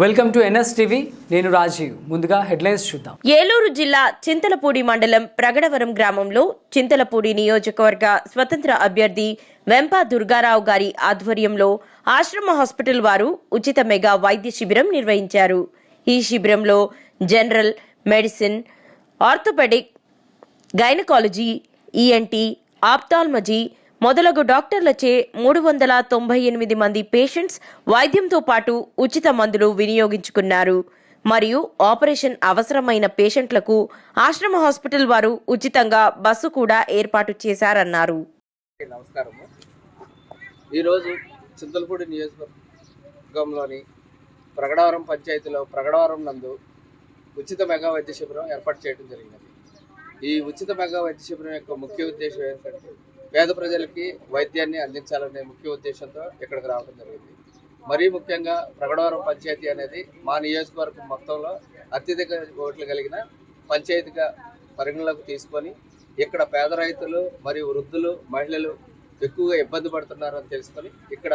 Welcome to NS TV. నేను రాజీవ్. ముందుగా headlines చూద్దాం. ఏలూరు జిల్లా చింతలపూడి మండలం ప్రగడవరం గ్రామంలో చింతలపూడి నియోజకవర్గ స్వతంత్ర అభ్యర్థి వెంప దుర్గారావు గారి ఆధ్వర్యంలో ఆశ్రమ హాస్పిటల్ వారు ఉచిత మెగా వైద్య శిబిరం నిర్వహించారు. ఈ శిబిరంలో general medicine orthopaedic gynaecology ENT ophthalmology మొదలగు డాక్టర్లచే మూడు వందల తొంభై ఎనిమిది మంది పేషెంట్స్ వైద్యంతో పాటు ఉచిత మందులు వినియోగించుకున్నారు. మరియు ఆపరేషన్ అవసరమైన పేషెంట్లకు ఆశ్రమ హాస్పిటల్ వారు ఉచితంగా బస్సు కూడా ఏర్పాటు చేశారన్నారు. నమస్కారము. ఈరోజు చింతలపూడి నియోజకవర్గంలోని ప్రగడవరం పంచాయతీలో ప్రగడవరం నందు ఉచిత మెగా వైద్య శిబిరం ఏర్పాటు చేయడం జరిగింది ఈ ఉచిత మెగా వైద్య శిబిరం యొక్క ముఖ్య ఉద్దేశం ఏంటంటే పేద ప్రజలకి వైద్యాన్ని అందించాలనే ముఖ్య ఉద్దేశంతో ఇక్కడికి రావడం జరిగింది. మరీ ముఖ్యంగా ప్రగడవరం పంచాయతీ అనేది మా నియోజకవర్గం మొత్తంలో అత్యధిక ఓట్లు కలిగిన పంచాయతీగా పరిగణలోకి తీసుకొని ఇక్కడ పేద రైతులు మరియు వృద్ధులు మహిళలు ఎక్కువగా ఇబ్బంది పడుతున్నారని తెలుసుకొని ఇక్కడ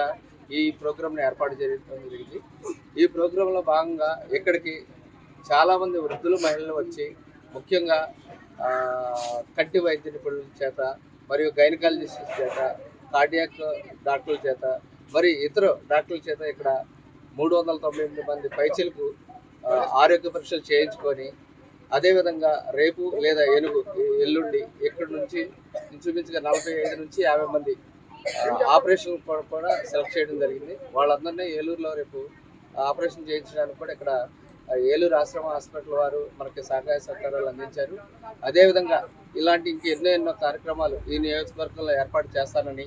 ఈ ప్రోగ్రామ్ని ఏర్పాటు చేయడం జరిగింది. ఈ ప్రోగ్రాంలో భాగంగా ఇక్కడికి చాలామంది వృద్ధులు మహిళలు వచ్చి ముఖ్యంగా కంటి వైద్య నిపుణుల చేత మరియు గైనకాలజిస్ట్ చేత కార్డియాక్ డాక్టర్ల చేత మరి ఇతర డాక్టర్ల చేత ఇక్కడ మూడు వందల తొంభై ఎనిమిది మంది పైచలకు ఆరోగ్య పరీక్షలు చేయించుకొని అదేవిధంగా రేపు లేదా ఏనుగు ఎల్లుండి ఇక్కడ నుంచి ఇంచుమించుగా నలభై ఐదు నుంచి యాభై మంది ఆపరేషన్ కూడా సెలెక్ట్ చేయడం జరిగింది. వాళ్ళందరినీ ఏలూరులో రేపు ఆపరేషన్ చేయించడానికి కూడా ఇక్కడ ఏలూరు ఆశ్రమ హాస్పిటల్ వారు మనకి సహాయ సహకారాలు అందించారు. అదేవిధంగా ఇలాంటి ఇంక ఎన్నో ఎన్నో కార్యక్రమాలు ఈ నియోజకవర్గంలో ఏర్పాటు చేస్తానని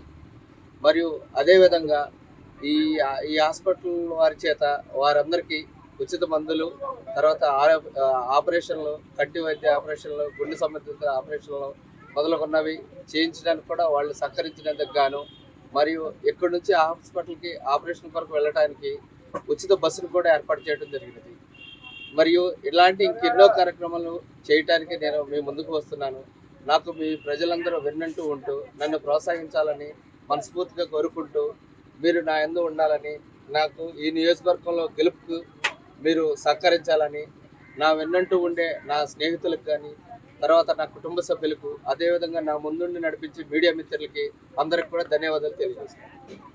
మరియు అదేవిధంగా ఈ ఈ హాస్పిటల్ వారి చేత వారందరికీ ఉచిత మందులు తర్వాత ఆ, ఆపరేషన్లు కంటి వైద్య ఆపరేషన్లు గుండె సంబంధిత ఆపరేషన్లు మొదలుగున్నవి చేయించడానికి కూడా వాళ్ళు సహకరించినందుకు గాను మరియు ఇక్కడి నుంచి హాస్పిటల్కి ఆపరేషన్ కొరకు వెళ్ళడానికి ఉచిత బస్సును కూడా ఏర్పాటు చేయడం జరిగినది. మరియు ఇలాంటి ఇంకెన్నో కార్యక్రమాలు చేయటానికి నేను మీ ముందుకు వస్తున్నాను. నాకు మీ ప్రజలందరూ విన్నంటూ ఉంటూ నన్ను ప్రోత్సహించాలని మనస్ఫూర్తిగా కోరుకుంటూ మీరు నా ఎందు ఉండాలని నాకు ఈ నియోజకవర్గంలో గెలుపుకు మీరు సహకరించాలని నా వెన్నంటూ ఉండే నా స్నేహితులకు కానీ తర్వాత నా కుటుంబ సభ్యులకు అదేవిధంగా నా ముందుండి నడిపించే మీడియా మిత్రులకి అందరికి కూడా ధన్యవాదాలు తెలియజేస్తాను